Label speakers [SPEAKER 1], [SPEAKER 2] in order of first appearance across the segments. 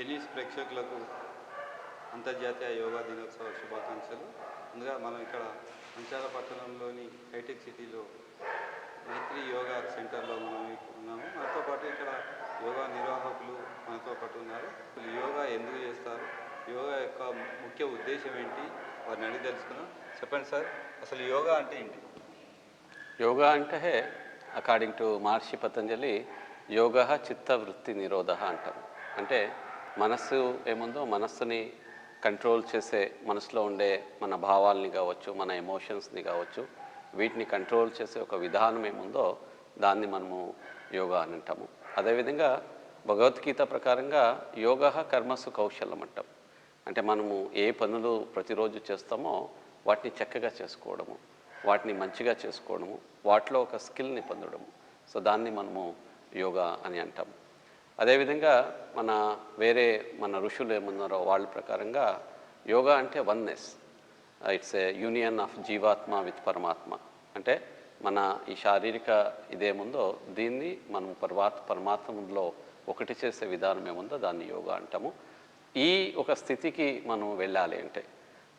[SPEAKER 1] ఎనీస్ ప్రేక్షకులకు అంతర్జాతీయ యోగా దినోత్సవ శుభాకాంక్షలు. ముందుగా మనం ఇక్కడ అంచాల పట్టణంలోని హైటెక్ సిటీలో మైత్రి యోగా సెంటర్లో మనం ఉన్నాము. మనతో పాటు ఇక్కడ యోగా నిర్వాహకులు మనతో పాటు ఉన్నారు. యోగా ఎందుకు చేస్తారు? యోగా యొక్క ముఖ్య ఉద్దేశం ఏంటి? వారిని అడిగి తెలుసుకున్నాం చెప్పండి సార్ అసలు యోగా అంటే ఏంటి?
[SPEAKER 2] యోగా అంటే అకార్డింగ్ టు మహర్షి పతంజలి యోగ చిత్తవృత్తి నిరోధ అంటాం అంటే మనస్సు ఏముందో మనస్సుని కంట్రోల్ చేసే మనసులో ఉండే మన భావాల్ని కావచ్చు మన ఎమోషన్స్ని కావచ్చు వీటిని కంట్రోల్ చేసే ఒక విధానం ఏముందో దాన్ని మనము యోగా అని అంటాము. అదేవిధంగా భగవద్గీత ప్రకారంగా యోగ కర్మసు కౌశలం అంటాం. అంటే మనము ఏ పనులు ప్రతిరోజు చేస్తామో వాటిని చక్కగా చేసుకోవడము వాటిని మంచిగా చేసుకోవడము వాటిలో ఒక స్కిల్ని పొందడము. సో దాన్ని మనము యోగా అని అంటాం. అదేవిధంగా మన వేరే మన ఋషులు ఏమన్నారో వాళ్ళ ప్రకారంగా యోగా అంటే oneness. It's a union of జీవాత్మ విత్ పరమాత్మ. అంటే మన ఈ శారీరక ఇదేముందో దీన్ని మనం పరమాత్ పరమాత్మలో ఒకటి చేసే విధానం ఏముందో దాన్ని యోగా అంటాము. ఈ ఒక స్థితికి మనం వెళ్ళాలి అంటే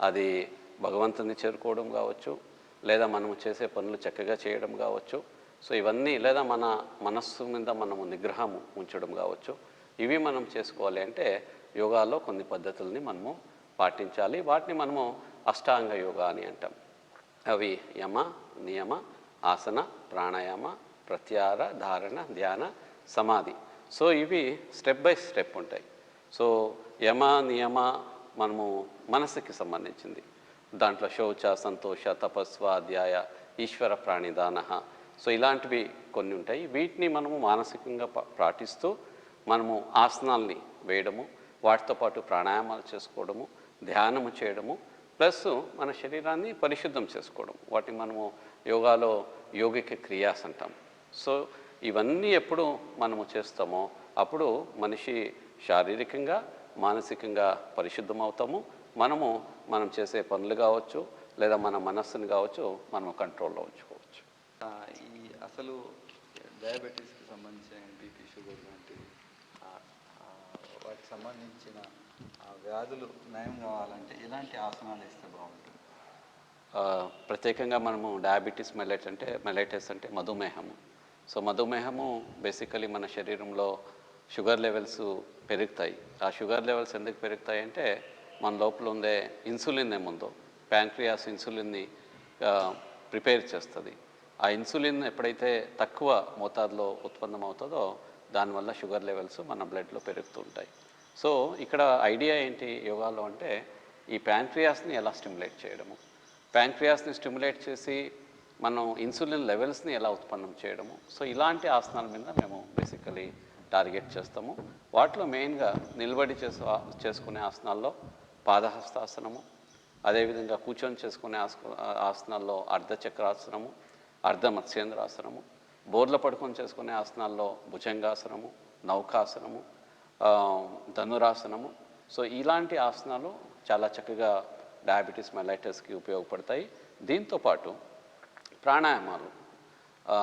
[SPEAKER 2] అది భగవంతుని చేరుకోవడం కావచ్చు లేదా మనము చేసే పనులు చక్కగా చేయడం కావచ్చు సో ఇవన్నీ లేదా మన మనస్సు మీద మనము నిగ్రహము ఉంచడం కావచ్చు. ఇవి మనం చేసుకోవాలి అంటే యోగాలో కొన్ని పద్ధతుల్ని మనము పాటించాలి. వాటిని మనము అష్టాంగ యోగా అని అంటాం. అవి యమ నియమ ఆసన ప్రాణాయామ ప్రత్యార ధారణ ధ్యాన సమాధి. సో ఇవి స్టెప్ బై స్టెప్ ఉంటాయి. సో యమ నియమ మనము మనసుకి సంబంధించింది. దాంట్లో శౌచ సంతోష తపస్వాధ్యాయ ఈశ్వర ప్రాణిదాన సో ఇలాంటివి కొన్ని ఉంటాయి. వీటిని మనము మానసికంగా పాటిస్తూ మనము ఆసనాల్ని వేయడము వాటితో పాటు ప్రాణాయామాలు చేసుకోవడము ధ్యానము చేయడము ప్లస్ మన శరీరాన్ని పరిశుద్ధం చేసుకోవడం. వాటిని మనము యోగాలో యోగిక క్రియాస్ అంటాం. సో ఇవన్నీ ఎప్పుడు మనము చేస్తామో అప్పుడు మనిషి శారీరకంగా మానసికంగా పరిశుద్ధం అవుతాము మనము మనం చేసే పనులు కావచ్చు లేదా మన మనస్సును కావచ్చు మనము కంట్రోల్లో ఉంచుకోవచ్చు
[SPEAKER 1] ఈ అసలు డయాబెటీస్కి సంబంధించిన బీపీ షుగర్ లాంటివి వాటికి సంబంధించిన వ్యాధులు నయం కావాలంటే ఎలాంటి ఆసనాలు ఇస్తే బాగుంటుంది?
[SPEAKER 2] ప్రత్యేకంగా మనము డయాబెటీస్ మెలైట్ అంటే మెలైటస్ అంటే మధుమేహము. సో మధుమేహము బేసికలీ మన శరీరంలో షుగర్ లెవెల్స్ పెరుగుతాయి. ఆ షుగర్ లెవెల్స్ ఎందుకు పెరుగుతాయి అంటే మన లోపల ఉండే ఇన్సులిన్ ఏముందో ప్యాంక్రియాస్ ఇన్సులిన్ని ప్రిపేర్ చేస్తుంది. ఆ ఇన్సులిన్ ఎప్పుడైతే తక్కువ మోతాదులో ఉత్పన్నం అవుతుందో దానివల్ల షుగర్ లెవెల్స్ మన బ్లడ్లో పెరుగుతూ ఉంటాయి సో ఇక్కడ ఐడియా ఏంటి యోగాలో అంటే ఈ ప్యాంక్రియాస్ని ఎలా స్టిమ్యులేట్ చేయడము? ప్యాంక్రియాస్ని స్టిమ్యులేట్ చేసి మనం ఇన్సులిన్ లెవెల్స్ని ఎలా ఉత్పన్నం చేయడము? సో ఇలాంటి ఆసనాల మీద మేము బేసికలీ టార్గెట్ చేస్తాము. వాటిలో మెయిన్గా నిలబడి చేసు చేసుకునే ఆసనాల్లో పాదహస్తాసనము అదేవిధంగా కూర్చొని చేసుకునే ఆస- ఆసనాల్లో అర్ధచక్రాసనము అర్ధ మత్స్యేంద్రాసనము బోర్ల పడుకొని చేసుకునే ఆసనాల్లో భుజంగాసనము నౌకాసనము ధనురాసనము. సో ఇలాంటి ఆసనాలు చాలా చక్కగా డయాబెటీస్ మెలైటస్కి ఉపయోగపడతాయి. దీంతోపాటు ప్రాణాయామాలు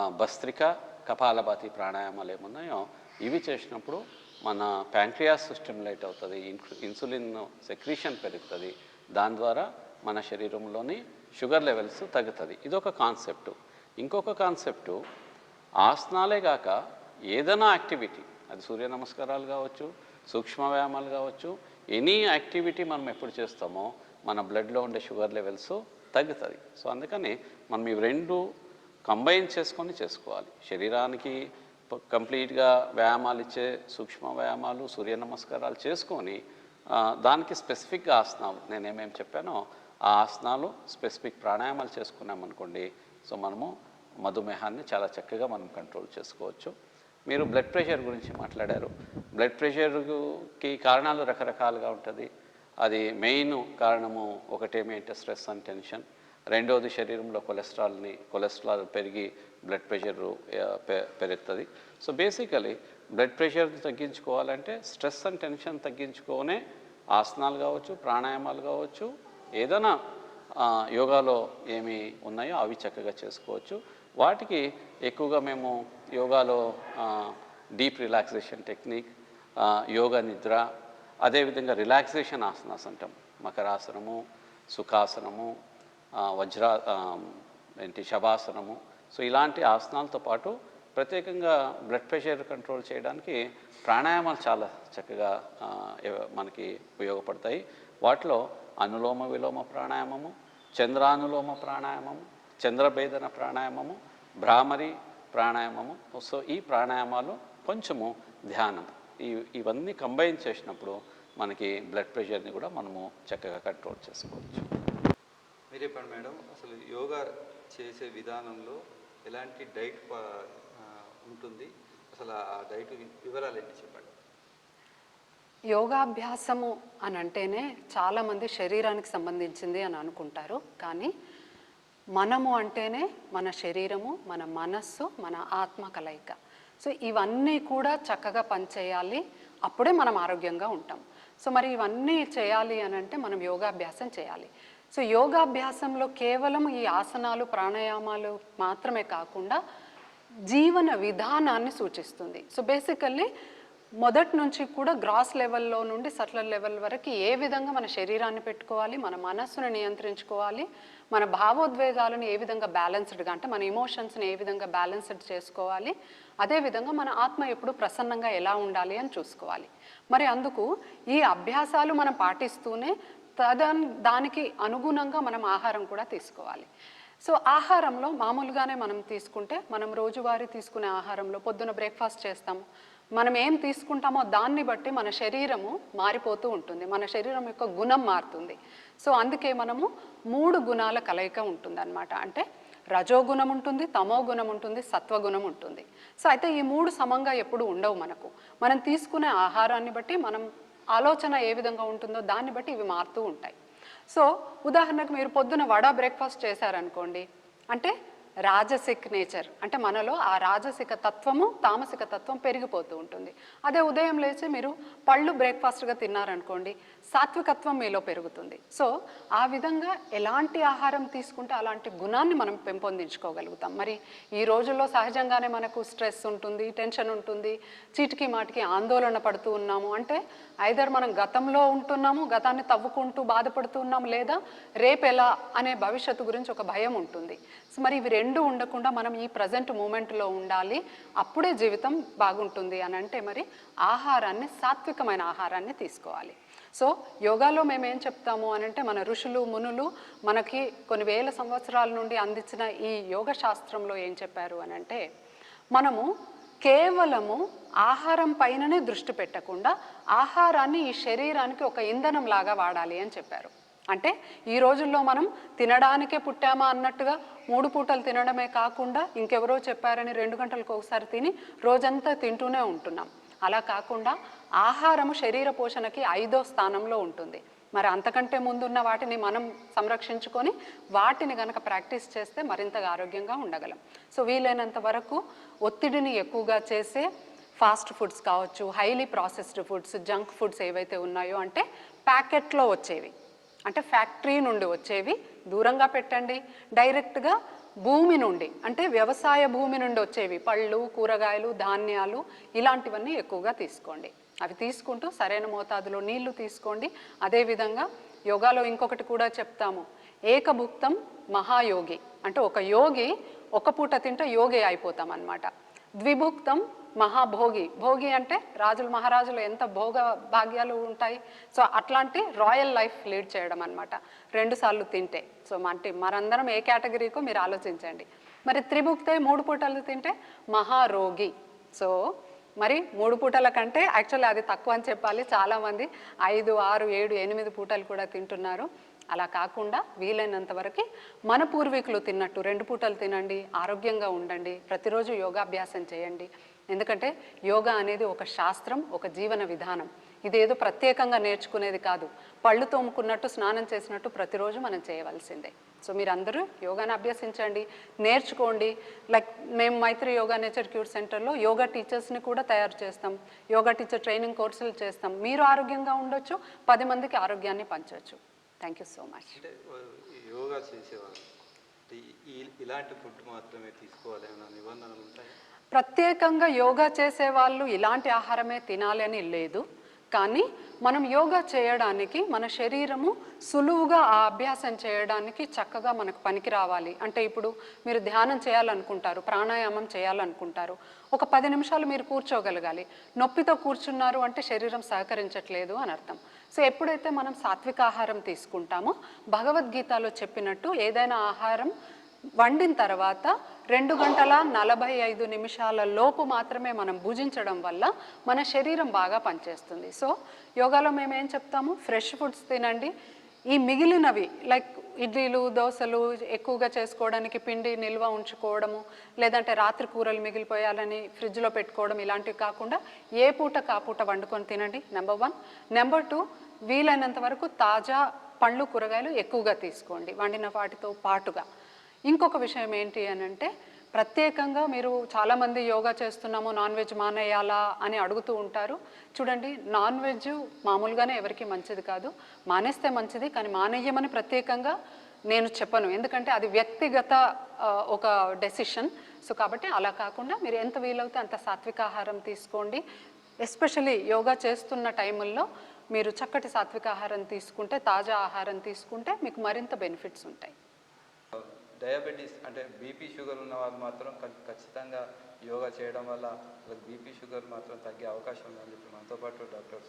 [SPEAKER 2] భస్త్రిక కపాలభాతి ప్రాణాయామాలు ఏమున్నాయో ఇవి చేసినప్పుడు మన ప్యాంక్రియాస్ స్టిమ్యులేట్ అవుతుంది ఇన్- ఇన్సులిన్ సెక్రీషన్ పెరుగుతుంది. దాని ద్వారా మన శరీరంలోని షుగర్ లెవెల్స్ తగ్గుతుంది. ఇదొక కాన్సెప్టు. ఇంకొక కాన్సెప్టు ఆసనాలే కాక ఏదైనా యాక్టివిటీ అది సూర్య నమస్కారాలు కావచ్చు సూక్ష్మ వ్యాయామాలు కావచ్చు ఎనీ యాక్టివిటీ మనం ఎప్పుడు చేస్తామో మన బ్లడ్లో ఉండే షుగర్ లెవెల్స్ తగ్గుతుంది సో అందుకని మనం ఇవి రెండు కంబైన్ చేసుకొని చేసుకోవాలి. శరీరానికి కంప్లీట్గా వ్యాయామాలు ఇచ్చే సూక్ష్మ వ్యాయామాలు సూర్య నమస్కారాలు చేసుకొని దానికి స్పెసిఫిక్గా ఆసనాలు నేను ఏమేమి చెప్పానో ఆ ఆసనాలు స్పెసిఫిక్ ప్రాణాయామాలు చేసుకున్నామనుకోండి సో మనము మధుమేహాన్ని చాలా చక్కగా మనం కంట్రోల్ చేసుకోవచ్చు. మీరు బ్లడ్ ప్రెషర్ గురించి మాట్లాడారు. బ్లడ్ ప్రెషర్కి కారణాలు రకరకాలుగా ఉంటుంది. అది మెయిన్ కారణము ఒకటేమేంటే స్ట్రెస్ అండ్ టెన్షన్ రెండవది శరీరంలో కొలెస్ట్రాల్ని కొలెస్ట్రాల్ పెరిగి బ్లడ్ ప్రెషర్ పెరుగుతుంది. సో బేసికలీ బ్లడ్ ప్రెషర్ తగ్గించుకోవాలంటే స్ట్రెస్ అండ్ టెన్షన్ తగ్గించుకోనే ఆసనాలు కావచ్చు ప్రాణాయామాలు కావచ్చు ఏదైనా యోగాలో ఏమి ఉన్నాయో అవి చక్కగా చేసుకోవచ్చు. వాటికి ఎక్కువగా మేము యోగాలో డీప్ రిలాక్సేషన్ టెక్నిక్ యోగా నిద్ర అదేవిధంగా రిలాక్సేషన్ ఆసనాస్ అంటాం. మకరాసనము సుఖాసనము వజ్రా ఏంటి శవాసనము. సో ఇలాంటి ఆసనాలతో పాటు ప్రత్యేకంగా బ్లడ్ ప్రెషర్ కంట్రోల్ చేయడానికి ప్రాణాయామాలు చాలా చక్కగా మనకి ఉపయోగపడతాయి. వాటిలో అనులోమ విలోమ ప్రాణాయామము చంద్రానులోమ ప్రాణాయామము చంద్రభేదన ప్రాణాయామము భ్రామరి ప్రాణాయామము సో ఈ ప్రాణాయామాలు కొంచెము ధ్యానం. ఈ ఇవన్నీ కంబైన్ చేసినప్పుడు మనకి బ్లడ్ ప్రెషర్ని కూడా మనము చక్కగా కంట్రోల్ చేసుకోవచ్చు.
[SPEAKER 1] మీరు చెప్పండి మేడం అసలు యోగా చేసే విధానంలో ఎలాంటి డైట్ ఉంటుంది? అసలు ఆ డైట్ వివరాలు ఏంటి చెప్పండి?
[SPEAKER 3] యోగాభ్యాసము అని అంటేనే చాలామంది శరీరానికి సంబంధించింది అని అనుకుంటారు. కానీ మనము అంటేనే మన శరీరము మన మనస్సు మన ఆత్మ కలయిక. సో ఇవన్నీ కూడా చక్కగా పనిచేయాలి. అప్పుడే మనం ఆరోగ్యంగా ఉంటాం. సో మరి ఇవన్నీ చేయాలి అని అంటే మనం యోగాభ్యాసం చేయాలి. సో యోగాభ్యాసంలో కేవలం ఈ ఆసనాలు ప్రాణాయామాలు మాత్రమే కాకుండా జీవన విధానాన్ని సూచిస్తుంది. సో బేసికల్లీ మొదటి నుంచి కూడా గ్రాస్ లెవెల్లో నుండి సట్లర్ లెవెల్ వరకు ఏ విధంగా మన శరీరాన్ని పెట్టుకోవాలి మన మనస్సును నియంత్రించుకోవాలి మన భావోద్వేగాలను ఏ విధంగా బ్యాలెన్స్డ్గా అంటే మన ఎమోషన్స్ని ఏ విధంగా బ్యాలెన్స్డ్ చేసుకోవాలి అదేవిధంగా మన ఆత్మ ఎప్పుడు ప్రసన్నంగా ఎలా ఉండాలి అని చూసుకోవాలి. మరి అందుకు ఈ అభ్యాసాలు మనం పాటిస్తూనే తదన్ దానికి అనుగుణంగా మనం ఆహారం కూడా తీసుకోవాలి. సో ఆహారంలో మామూలుగానే మనం తీసుకుంటే మనం రోజువారీ తీసుకునే ఆహారంలో పొద్దున బ్రేక్ఫాస్ట్ చేస్తాము మనం ఏం తీసుకుంటామో దాన్ని బట్టి మన శరీరము మారిపోతూ ఉంటుంది. మన శరీరం యొక్క గుణం మారుతుంది. సో అందుకే మనము మూడు గుణాల కలయిక ఉంటుందన్నమాట. అంటే రజోగుణం ఉంటుంది తమో గుణం ఉంటుంది సత్వగుణం ఉంటుంది. సో అయితే ఈ మూడు సమంగా ఎప్పుడు ఉండవు మనకు. మనం తీసుకునే ఆహారాన్ని బట్టి మనం ఆలోచన ఏ విధంగా ఉంటుందో దాన్ని బట్టి ఇవి మారుతూ ఉంటాయి. సో ఉదాహరణకు మీరు పొద్దున వడ బ్రేక్ఫాస్ట్ చేశారనుకోండి. అంటే రాజసిక్ నేచర్. అంటే మనలో ఆ రాజసిక తత్వము తామసిక తత్వం పెరిగిపోతూ ఉంటుంది. అదే ఉదయం లేచి మీరు పళ్ళు బ్రేక్ఫాస్ట్గా తిన్నారనుకోండి సాత్వికత్వం మీలో పెరుగుతుంది. సో ఆ విధంగా ఎలాంటి ఆహారం తీసుకుంటే అలాంటి గుణాన్ని మనం పెంపొందించుకోగలుగుతాం. మరి ఈ రోజుల్లో సహజంగానే మనకు స్ట్రెస్ ఉంటుంది టెన్షన్ ఉంటుంది చీటికి మాటికి ఆందోళన పడుతూ ఉన్నాము. అంటే ఐదర్ మనం గతంలో ఉంటున్నాము గతాన్ని తవ్వుకుంటూ బాధపడుతూ ఉన్నాము లేదా రేపు ఎలా అనే భవిష్యత్తు గురించి ఒక భయం ఉంటుంది. సో మరి ఇవి రెండు ఉండకుండా మనం ఈ ప్రజెంట్ మూమెంట్లో ఉండాలి అప్పుడే జీవితం బాగుంటుంది అని అంటే మరి ఆహారాన్ని సాత్వికమైన ఆహారాన్ని తీసుకోవాలి. సో యోగాలో మేము ఏం చెప్తాము అని అంటే మన ఋషులు మునులు మనకి కొన్ని వేల సంవత్సరాల నుండి అందించిన ఈ యోగ శాస్త్రంలో ఏం చెప్పారు అని అంటే మనము కేవలము ఆహారం పైననే దృష్టి పెట్టకుండా ఆహారాన్ని ఈ శరీరానికి ఒక ఇంధనం లాగా వాడాలి అని చెప్పారు. అంటే ఈ రోజుల్లో మనం తినడానికే పుట్టామా అన్నట్టుగా మూడు పూటలు తినడమే కాకుండా ఇంకెవరో చెప్పారని రెండు గంటలకు ఒకసారి తిని రోజంతా తింటూనే ఉంటున్నాం. అలా కాకుండా ఆహారము శరీర పోషణకి ఐదో స్థానంలో ఉంటుంది. మరి అంతకంటే ముందున్న వాటిని మనం సంరక్షించుకొని వాటిని కనుక ప్రాక్టీస్ చేస్తే మరింతగా ఆరోగ్యంగా ఉండగలం. సో వీలైనంత వరకు ఒత్తిడిని ఎక్కువగా చేసే ఫాస్ట్ ఫుడ్స్ కావచ్చు highly processed foods junk foods ఏవైతే ఉన్నాయో అంటే ప్యాకెట్లో వచ్చేవి. అంటే ఫ్యాక్టరీ నుండి వచ్చేవి. దూరంగా పెట్టండి. డైరెక్ట్గా భూమి నుండి అంటే వ్యవసాయ భూమి నుండి వచ్చేవి. పళ్ళు కూరగాయలు ధాన్యాలు ఇలాంటివన్నీ ఎక్కువగా తీసుకోండి. అవి తీసుకుంటూ. సరైన మోతాదులో నీళ్ళు తీసుకోండి. అదేవిధంగా యోగాలో ఇంకొకటి కూడా చెప్తాము. ఏకభుక్తం మహాయోగి. అంటే ఒక యోగి ఒక పూట తింటే యోగి అయిపోతాం అన్నమాట ద్విభుక్తం మహాభోగి. భోగి అంటే రాజులు మహారాజులు ఎంత భోగ భాగ్యాలు ఉంటాయి. సో అట్లాంటి రాయల్ లైఫ్ లీడ్ చేయడం అనమాట రెండుసార్లు తింటే. సో అంటే మరందరం ఏ కేటగిరీకో మీరు ఆలోచించండి. మరి త్రిభుక్తే మూడు పూటలు తింటే మహారోగి. సో మరి మూడు పూటల కంటే యాక్చువల్లీ అది తక్కువ అని చెప్పాలి. చాలామంది ఐదు ఆరు ఏడు ఎనిమిది పూటలు కూడా తింటున్నారు. అలా కాకుండా వీలైనంత వరకు మన పూర్వీకులు తిన్నట్టు రెండు పూటలు తినండి ఆరోగ్యంగా ఉండండి ప్రతిరోజు యోగాభ్యాసం చేయండి. ఎందుకంటే యోగా అనేది ఒక శాస్త్రం ఒక జీవన విధానం. ఇదేదో ప్రత్యేకంగా నేర్చుకునేది కాదు. పళ్ళు తోముకున్నట్టు స్నానం చేసినట్టు ప్రతిరోజు మనం చేయవలసిందే. సో మీరు అందరూ యోగాని అభ్యసించండి నేర్చుకోండి. లైక్ మేము మైత్రి యోగా నేచర్ క్యూర్ సెంటర్లో యోగా టీచర్స్ని కూడా తయారు చేస్తాం. యోగా టీచర్ ట్రైనింగ్ కోర్సులు చేస్తాం. మీరు ఆరోగ్యంగా ఉండొచ్చు పది మందికి ఆరోగ్యాన్ని పంచవచ్చు thank you so much
[SPEAKER 1] yoga చేసేవాళ్ళు ఇలాంటి ఫుడ్ మాత్రమే తీసుకోవాలి అన్న నిబంధనలు ఉంటాయి?
[SPEAKER 3] ప్రత్యేకంగా యోగా చేసే వాళ్ళు ఇలాంటి ఆహారమే తినాలి అని లేదు. కానీ మనం యోగా చేయడానికి మన శరీరము సులువుగా ఆ అభ్యాసం చేయడానికి చక్కగా మనకు పనికి రావాలి. అంటే ఇప్పుడు మీరు ధ్యానం చేయాలనుకుంటారు ప్రాణాయామం చేయాలనుకుంటారు. ఒక పది నిమిషాలు మీరు కూర్చోగలగాలి. నొప్పితో కూర్చున్నారు అంటే శరీరం సహకరించట్లేదు అని అర్థం. సో ఎప్పుడైతే మనం సాత్విక ఆహారం తీసుకుంటామో భగవద్గీతలో చెప్పినట్టు ఏదైనా ఆహారం వండిన తర్వాత రెండు గంటల నలభై ఐదు నిమిషాల లోపు మాత్రమే మనం భుజించడం వల్ల మన శరీరం బాగా పనిచేస్తుంది. సో యోగాలో మేము ఏం చెప్తాము? ఫ్రెష్ ఫుడ్స్ తినండి. ఈ మిగిలినవి లైక్ ఇడ్లీలు దోశలు ఎక్కువగా చేసుకోవడానికి పిండి నిల్వ ఉంచుకోవడము లేదంటే రాత్రి కూరలు మిగిలిపోయాలని ఫ్రిడ్జ్లో పెట్టుకోవడం ఇలాంటివి కాకుండా ఏ పూట కాపూట వండుకొని తినండి. Number one. నెంబర్ టూ వీలైనంత వరకు తాజా పండ్లు కూరగాయలు ఎక్కువగా తీసుకోండి. వండిన వాటితో పాటుగా. ఇంకొక విషయం ఏంటి అని అంటే ప్రత్యేకంగా మీరు చాలామంది యోగా చేస్తున్నాము నాన్ వెజ్ మానేయాలా అని అడుగుతూ ఉంటారు. చూడండి నాన్ వెజ్ మామూలుగానే ఎవరికి మంచిది కాదు. మానేస్తే మంచిది కానీ మానేయమని ప్రత్యేకంగా నేను చెప్పను. ఎందుకంటే అది వ్యక్తిగత ఒక డెసిషన్ సో కాబట్టి అలా కాకుండా మీరు ఎంత వీలవుతే అంత సాత్విక ఆహారం తీసుకోండి. ఎస్పెషలీ యోగా చేస్తున్న టైముల్లో మీరు చక్కటి సాత్విక ఆహారం తీసుకుంటే తాజా ఆహారం తీసుకుంటే మీకు మరింత బెనిఫిట్స్ ఉంటాయి.
[SPEAKER 1] డయాబెటీస్ అంటే బీపీ షుగర్ ఉన్న వాళ్ళు మాత్రం ఖచ్చితంగా యోగా చేయడం వల్ల వాళ్ళకి బీపీ షుగర్ మాత్రం తగ్గే అవకాశం ఉందని చెప్పి మనతో పాటు డాక్టర్